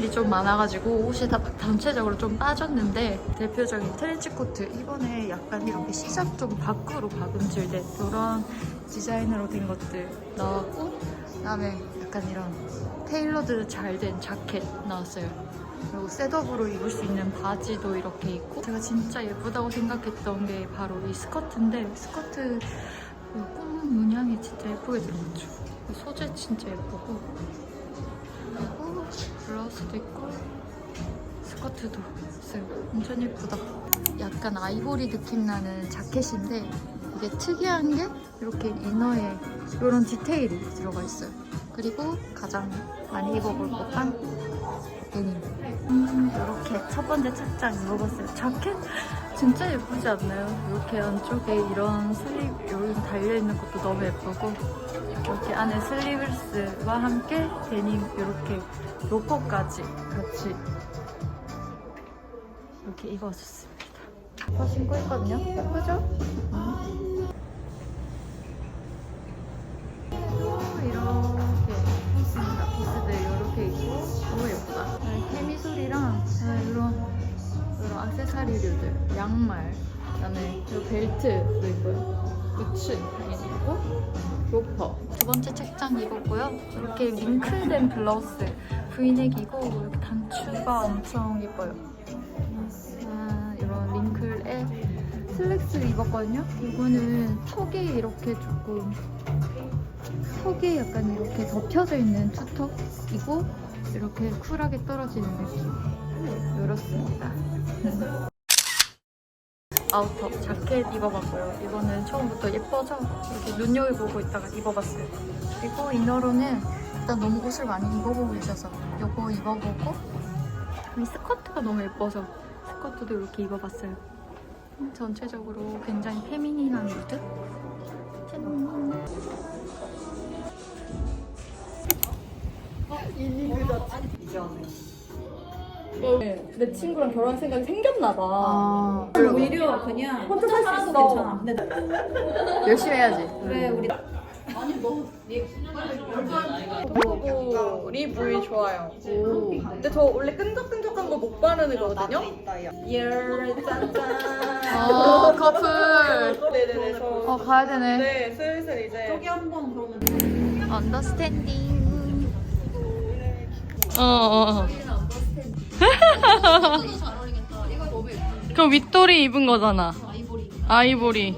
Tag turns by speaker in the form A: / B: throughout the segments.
A: 세일이 좀 많아가지고 옷이 다 전체적으로 좀 빠졌는데 대표적인 트렌치 코트 이번에 약간 이렇게 시작 좀 밖으로 박음질된 이런 디자인으로 된 것들 나왔고 그다음에 약간 이런 테일러드 잘 된 자켓 나왔어요. 그리고 셋업으로 입을 수 있는 바지도 이렇게 있고 제가 진짜 예쁘다고 생각했던 게 바로 이 스커트인데 스커트 그꽃 문양이 진짜 예쁘게 들어갔죠. 소재 진짜 예쁘고 블라우스도 있고 스커트도 있어요. 엄청 예쁘다. 약간 아이보리 느낌 나는 자켓인데 이게 특이한 게 이렇게 이너에 이런 디테일이 들어가 있어요. 그리고 가장 많이 입어볼 법한 데님. 음, 이렇게 첫 번째 착장 입어봤어요. 자켓 진짜 예쁘지 않나요? 이렇게 안쪽에 이런 슬립 이런 달려있는 것도 너무 예쁘고 이렇게 안에 슬리브스와 함께 데님 이렇게 로퍼까지 같이 이렇게 입어줬습니다. 저 신고 있거든요. 예쁘죠? 이 이런 액세서리류들, 양말, 그다음에 이 벨트도 있고요. 부츠 당연히 있고 로퍼. 두 번째 책장 입었고요. 이렇게 링클된 블라우스 브이넥이고 이렇게 단추가 엄청 예뻐요. 아, 이런 링클에 슬랙스를 입었거든요. 이거는 턱이 이렇게 조금 턱이 약간 이렇게 덮여져 있는 투턱이고 이렇게 쿨하게 떨어지는 느낌. 이렇 아우터 자켓 입어봤고요. 이거는 처음부터 예뻐서 이렇게 눈여겨보고 있다가 입어봤어요. 그리고 이너로는 일단 너무 옷을 많이 입어보고 계셔서 이거 입어보고 이 스커트가 너무 예뻐서 스커트도 이렇게 입어봤어요. 음, 전체적으로 굉장히 페미닌한 무드? 짠!
B: 내 친구랑 결혼할 생각이 생겼나 봐.
A: 아,
C: 오히려 그냥
B: 혼자 살 수 있어.
C: 괜찮아. 근데 나-
A: 열심히 해야지.
C: 그래 우리
B: 리 부위 좋아요. 근데 저 원래 끈적끈적한 거 못 바르는 거거든요. 예, 짠짠.
A: 어, 커플.
B: 네네네. 저
A: 어, 가야 되네.
B: 네, 슬슬 이제.
C: 저기 한번 그러면
A: 언더스탠딩.
D: 어, 어. 그 윗돌이 입은 거잖아. 아이보리.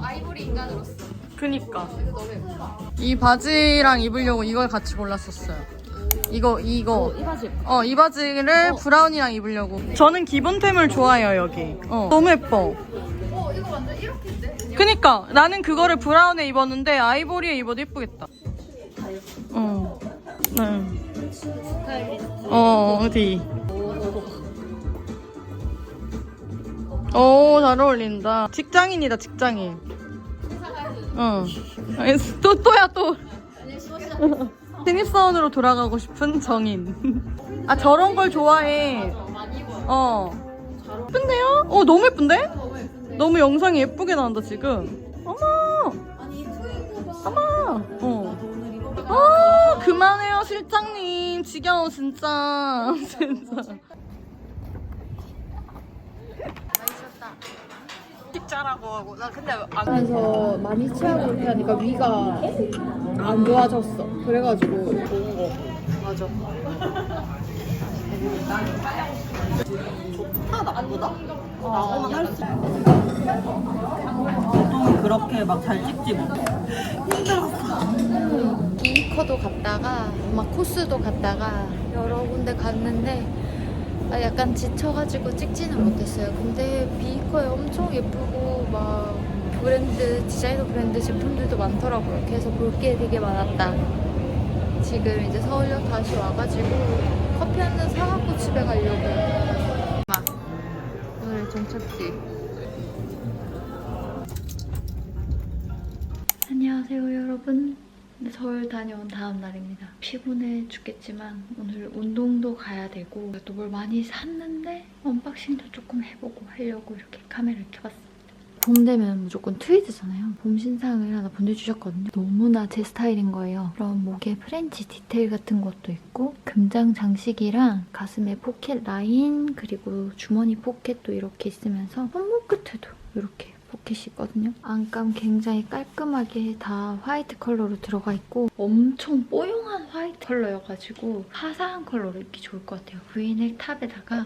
A: 아이보리 인간으로서
D: 그니까.
A: 너무 예쁘다.
D: 이 바지랑 입으려고 이걸 같이 골랐었어요. 이거, 이거.
A: 이 바지.
D: 어, 이 바지를 브라운이랑 입으려고. 저는 기본템을 좋아해요, 여기. 어. 너무 예뻐.
A: 어, 이거 완전 이렇게인데?
D: 그니까. 나는 그거를 브라운에 입었는데 아이보리에 입어도 예쁘겠다. 어. 네. 어, 어디. 오, 잘 어울린다. 직장인이다, 직장인. 어. 알겠어. 또, 또야, 또. 신입사원으로 돌아가고 싶은 정인. 아, 저런 걸 좋아해. 어. 예쁜데요? 어, 너무 예쁜데? 너무 영상이 예쁘게 나온다, 지금. 어머! 어머! 어. 아, 그만해요, 실장님. 지겨워, 진짜. 진짜. 식자라고 하고. 나 근데 안
A: 그래서 많이 취하고 이렇게 하니까 위가 안 좋아졌어. 그래가지고 좋은 거. 맞아.
C: 보통 그렇게 막 잘 찍지 못.
A: 비커도 갔다가 막 코스도 갔다가 여러 군데 갔는데 아, 약간 지쳐가지고 찍지는 못했어요. 근데 비커에 엄청 예쁘고 막 브랜드 디자이너 브랜드 제품들도 많더라고요. 그래서 볼 게 되게 많았다. 지금 이제 서울역 다시 와가지고 커피 한 잔 사갖고 집에 가려고. 막 오늘 종착지. 안녕하세요 여러분. 네, 서울 다녀온 다음 날입니다. 피곤해 죽겠지만 오늘 운동도 가야 되고 또 뭘 많이 샀는데 언박싱도 조금 해보고 하려고 이렇게 카메라를 켜봤습니다. 봄 되면 무조건 트위드잖아요. 봄 신상을 하나 보내주셨거든요. 너무나 제 스타일인 거예요. 그런 목에 프렌치 디테일 같은 것도 있고 금장 장식이랑 가슴에 포켓 라인 그리고 주머니 포켓도 이렇게 있으면서 손목 끝에도 이렇게 포켓이 있거든요. 안감 굉장히 깔끔하게 다 화이트 컬러로 들어가 있고 엄청 뽀용한 화이트 컬러여가지고 화사한 컬러로 입기 좋을 것 같아요. 브이넥 탑에다가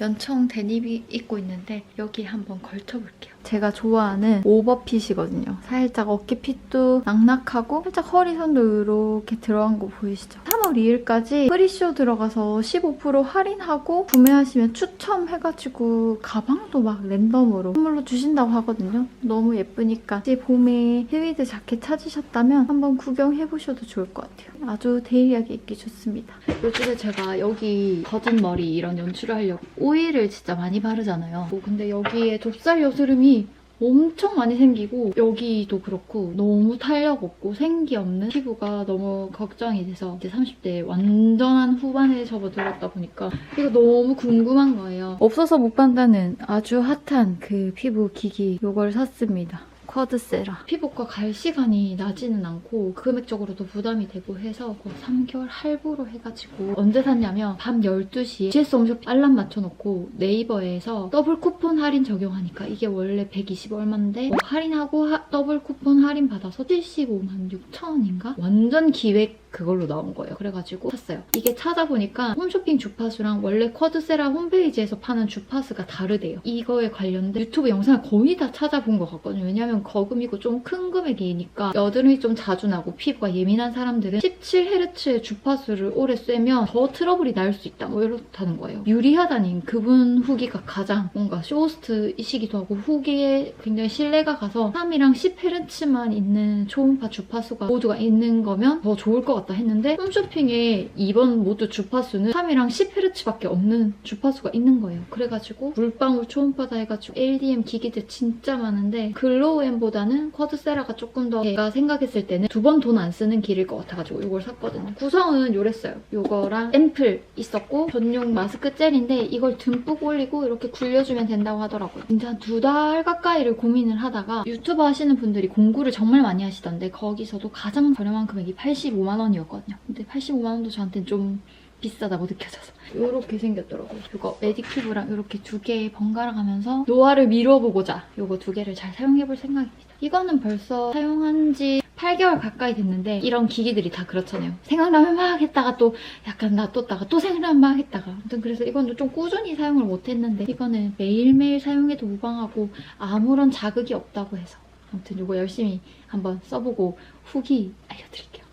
A: 연청 데님이 입고 있는데 여기 한번 걸쳐볼게요. 제가 좋아하는 오버핏이거든요. 살짝 어깨핏도 낙낙하고 살짝 허리선도 이렇게 들어간 거 보이시죠? 3월 2일까지 프리쇼 들어가서 15% 할인하고 구매하시면 추첨해가지고 가방도 막 랜덤으로 선물로 주신다고 하거든요. 너무 예쁘니까 혹시 봄에 헤위드 자켓 찾으셨다면 한번 구경해보셔도 좋을 것 같아요. 아주 데일리하게 입기 좋습니다. 요즘에 제가 여기 젖은 머리 이런 연출을 하려고 오일을 진짜 많이 바르잖아요. 뭐 근데 여기에 좁쌀 여드름이 엄청 많이 생기고 여기도 그렇고 너무 탄력 없고 생기 없는 피부가 너무 걱정이 돼서 이제 30대 완전한 후반에 접어들었다 보니까 이거 너무 궁금한 거예요. 없어서 못 판다는 아주 핫한 그 피부 기기 이걸 샀습니다. 쿼드 세라. 피부과 갈 시간이 나지는 않고 금액적으로도 부담이 되고 해서 그 3개월 할부로 해가지고 언제 샀냐면 밤 12시에 GS 홈쇼핑 알람 맞춰놓고 네이버에서 더블 쿠폰 할인 적용하니까 이게 원래 120 얼마인데 뭐 할인하고 하- 더블 쿠폰 할인 받아서 75만 6천 원인가? 완전 기획 그걸로 나온 거예요. 그래가지고 샀어요. 이게 찾아보니까 홈쇼핑 주파수랑 원래 쿼드세라 홈페이지에서 파는 주파수가 다르대요. 이거에 관련된 유튜브 영상을 거의 다 찾아본 것 같거든요. 왜냐면 거금이고 좀 큰 금액이니까 여드름이 좀 자주 나고 피부가 예민한 사람들은 17Hz의 주파수를 오래 쐬면 더 트러블이 날 수 있다. 뭐 이렇다는 거예요. 유리하다님 그분 후기가 가장 뭔가 쇼호스트이시기도 하고 후기에 굉장히 신뢰가 가서 3이랑 10Hz만 있는 초음파 주파수가 모두가 있는 거면 더 좋을 것 같다 했는데 홈쇼핑에 이번 모두 주파수는 3이랑 10Hz밖에 없는 주파수가 있는 거예요. 그래가지고 물방울 초음파다 해가지고 LDM 기기들 진짜 많은데 글로우엠보다는 쿼드세라가 조금 더 제가 생각했을 때는 두 번 돈 안 쓰는 길일 것 같아가지고 이걸 샀거든요. 구성은 요랬어요. 요거랑 앰플 있었고 전용 마스크 젤인데 이걸 듬뿍 올리고 이렇게 굴려주면 된다고 하더라고요. 진짜 한 두 달 가까이를 고민을 하다가 유튜버 하시는 분들이 공구를 정말 많이 하시던데 거기서도 가장 저렴한 금액이 85만 원 이었거든요. 근데 85만 원도 저한테는 좀 비싸다고 느껴져서 이렇게 생겼더라고요. 이거 메디큐브랑 이렇게 두 개 번갈아 가면서 노화를 미뤄보고자 이거 두 개를 잘 사용해볼 생각입니다. 이거는 벌써 사용한 지 8개월 가까이 됐는데 이런 기기들이 다 그렇잖아요. 생각나면 막 했다가 또 약간 놔뒀다가 또 생각나면 막 했다가 아무튼 그래서 이건 좀 꾸준히 사용을 못했는데 이거는 매일매일 사용해도 무방하고 아무런 자극이 없다고 해서 아무튼 이거 열심히 한번 써보고 후기 알려드릴게요.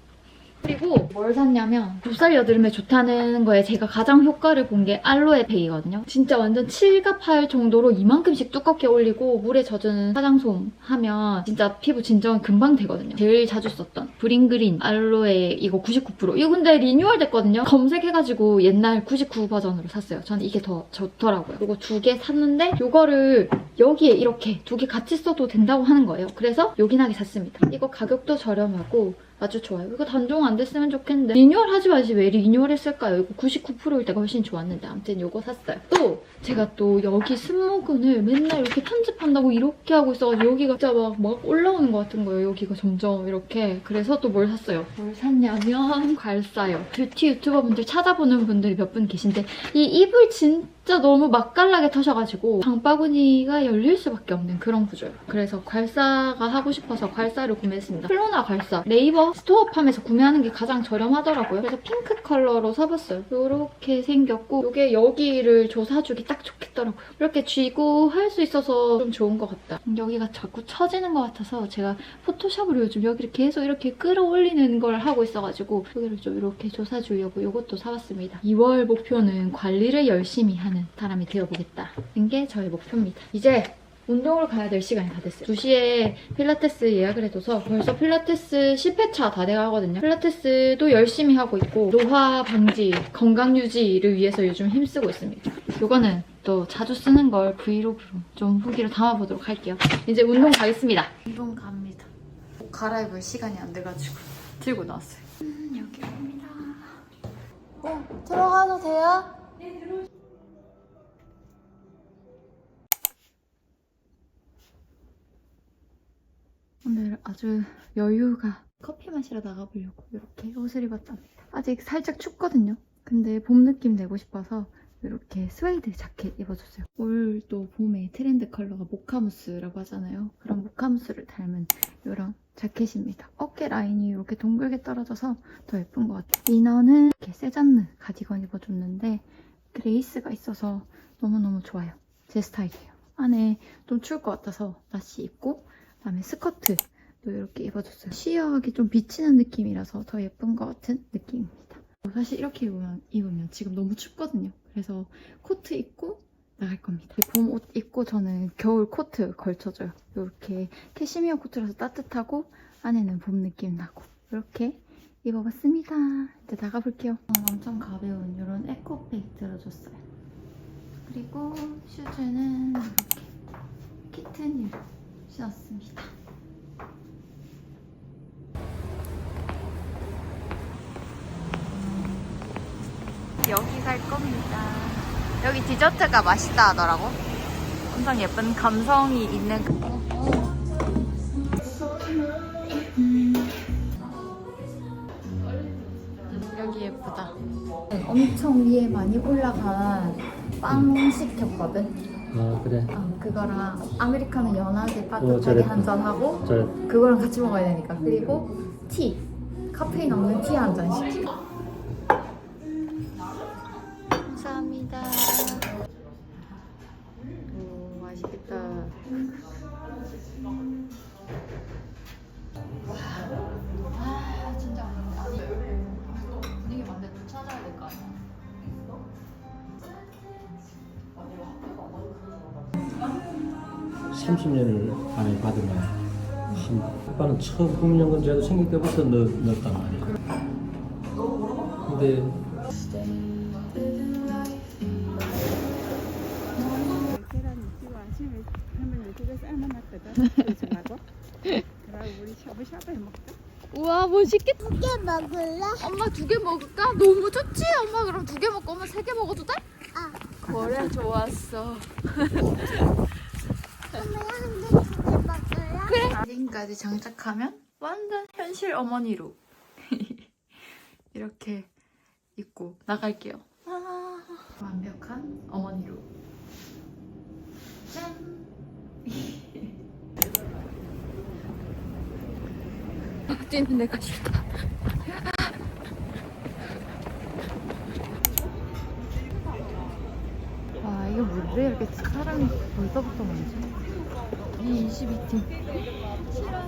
A: 그리고 뭘 샀냐면 좁쌀 여드름에 좋다는 거에 제가 가장 효과를 본 게 알로에 베이거든요. 진짜 완전 칠갑할 정도로 이만큼씩 두껍게 올리고 물에 젖은 화장솜 하면 진짜 피부 진정은 금방 되거든요. 제일 자주 썼던 브링그린 알로에 이거 99% 이거 근데 리뉴얼 됐거든요. 검색해가지고 옛날 99 버전으로 샀어요. 저는 이게 더 좋더라고요. 이거 두 개 샀는데 이거를 여기에 이렇게 두 개 같이 써도 된다고 하는 거예요. 그래서 요긴하게 샀습니다. 이거 가격도 저렴하고 아주 좋아요. 이거 단종 안 됐으면 좋겠는데 리뉴얼 하지 마시 왜 리뉴얼 했을까요? 이거 99%일 때가 훨씬 좋았는데 아무튼 이거 샀어요. 또 제가 또 여기 승모근을 맨날 이렇게 편집한다고 이렇게 하고 있어가지고 여기가 진짜 막, 막 올라오는 것 같은 거예요. 여기가 점점 이렇게. 그래서 또 뭘 샀어요? 뭘 샀냐면 괄사요. 뷰티 유튜버분들 찾아보는 분들이 몇 분 계신데 이 입을 진짜 너무 맛깔나게 터셔가지고 장바구니가 열릴 수밖에 없는 그런 구조예요. 그래서 괄사가 하고 싶어서 괄사를 구매했습니다. 플로나 괄사. 네이버 스토어팜에서 구매하는 게 가장 저렴하더라고요. 그래서 핑크 컬러로 사봤어요. 이렇게 생겼고 이게 여기를 조사주기 딱 좋겠더라고요. 이렇게 쥐고 할 수 있어서 좀 좋은 것 같다. 여기가 자꾸 처지는 것 같아서 제가 포토샵으로 요즘 여기를 계속 이렇게 끌어올리는 걸 하고 있어가지고 여기를 좀 이렇게 조사주려고 이것도 사봤습니다. 2월 목표는 관리를 열심히 하는 사람이 되어보겠다 는 게 저의 목표입니다. 이제 운동을 가야 될 시간이 다 됐어요. 2시에 필라테스 예약을 해둬서 벌써 필라테스 10회차 다 돼가거든요. 필라테스도 열심히 하고 있고 노화 방지, 건강 유지를 위해서 요즘 힘쓰고 있습니다. 요거는 또 자주 쓰는 걸 브이로그로 좀 후기로 담아보도록 할게요. 이제 운동 가겠습니다. 운동 갑니다. 옷 갈아입을 시간이 안 돼가지고 들고 나왔어요. 음, 여기 옵니다. 어, 들어가도 돼요? 네,
B: 嗯
A: 들어. 아주 여유가 커피 마시러 나가보려고 이렇게 옷을 입었답니다. 아직 살짝 춥거든요. 근데 봄 느낌 내고 싶어서 이렇게 스웨이드 자켓 입어줬어요. 올 또 봄의 트렌드 컬러가 모카무스라고 하잖아요. 그런 모카무스를 닮은 이런 자켓입니다. 어깨 라인이 이렇게 동글게 떨어져서 더 예쁜 것 같아요. 이너는 이렇게 세잔느 가디건 입어줬는데 그레이스가 있어서 너무너무 좋아요. 제 스타일이에요. 안에 좀 추울 것 같아서 나시 입고 그다음에 스커트 도 이렇게 입어줬어요. 시어하게 좀 비치는 느낌이라서 더 예쁜 것 같은 느낌입니다. 사실 이렇게 입으면, 입으면 지금 너무 춥거든요. 그래서 코트 입고 나갈 겁니다. 봄 옷 입고 저는 겨울 코트 걸쳐줘요. 이렇게 캐시미어 코트라서 따뜻하고 안에는 봄 느낌 나고 이렇게 입어봤습니다. 이제 나가볼게요. 어, 엄청 가벼운 이런 에코백 들어줬어요. 그리고 슈즈는 이렇게 키튼을 신었습니다. 여기 갈 겁니다. 여기 디저트가 맛있다 하더라고. 엄청 예쁜 감성이 있는. 그- 여기 예쁘다. 엄청 위에 많이 올라간 빵 시켰거든.
E: 아 그래
A: 어, 그거랑 아메리카노 연하게
E: 어,
A: 따뜻하게
E: 잘했다.
A: 한잔 하고
E: 잘
A: 그거랑 같이 먹어야 되니까 그리고 티 카페인 없는 티 한 잔. 감 와 진짜 아니 분위기 맞는데 또 찾아야 될 거 아니야.
E: 삼 30년을 안에 받으면 한 아빠는 처음 국민연금제도 생길 때부터 넣, 넣었단 말이야 근데
F: 샤브샤브 해 먹자.
A: 우와 멋있겠다. 두 개 먹을래? 엄마 두 개 먹을까? 너무 좋지? 엄마 그럼 두 개 먹고 엄마 세 개 먹어도 돼? 아. 그래 좋았어. 그래. 지금까지 장착하면 완전 현실 어머니로 이렇게 입고 나갈게요. 아, 완벽한 어머니로. 짠. 뛰는 데가 싫다. 와 이게 뭐래 이렇게 사람이 벌써부터 많지? 이 22팀 싫어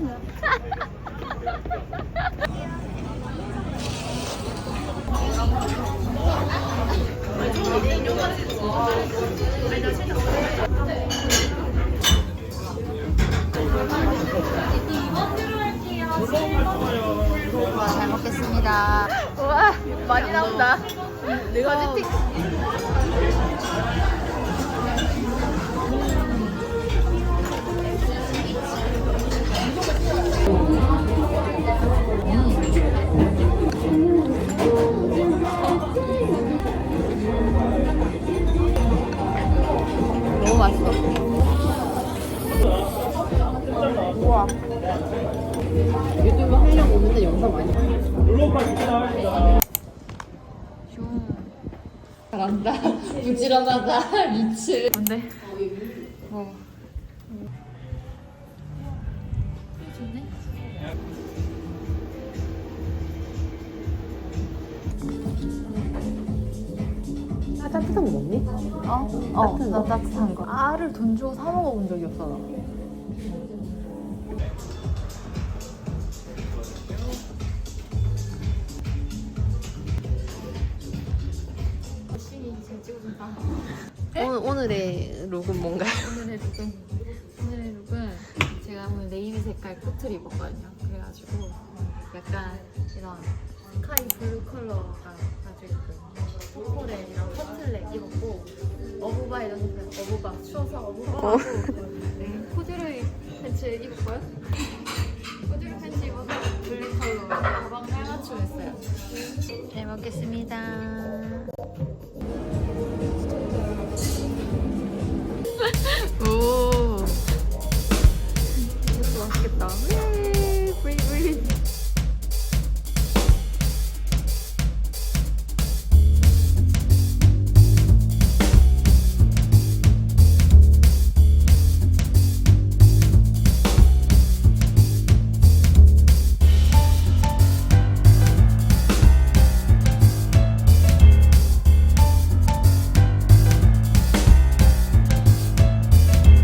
A: 요. 와, 잘 먹겠습니다. 우와, 많이 나온다. 내가 틱 부지런하다. 미츠. 뭔데? 뭐.
C: 아 따뜻한 거 먹니?
A: 어? 어, 나 따뜻한 거. 알을 돈 주고 사 먹어본 적이 없어, 나.
C: 룩은 뭔가요?
A: 오늘의 룩은 오늘의 룩은 제가 오늘 네이비 색깔 코트를 입었거든요. 그래가지고 약간 이런 스카이 블루 컬러가 가지고 있고 보컬에 이런 커틀넥 입었고 어부바 이런 거 어부바 추워서 어부바하고 네, 코듀로이 팬츠 입었고요. 코듀로이 팬츠 입어서 블랙 컬러 가방 깔맞춤 했어요. 잘 먹겠습니다.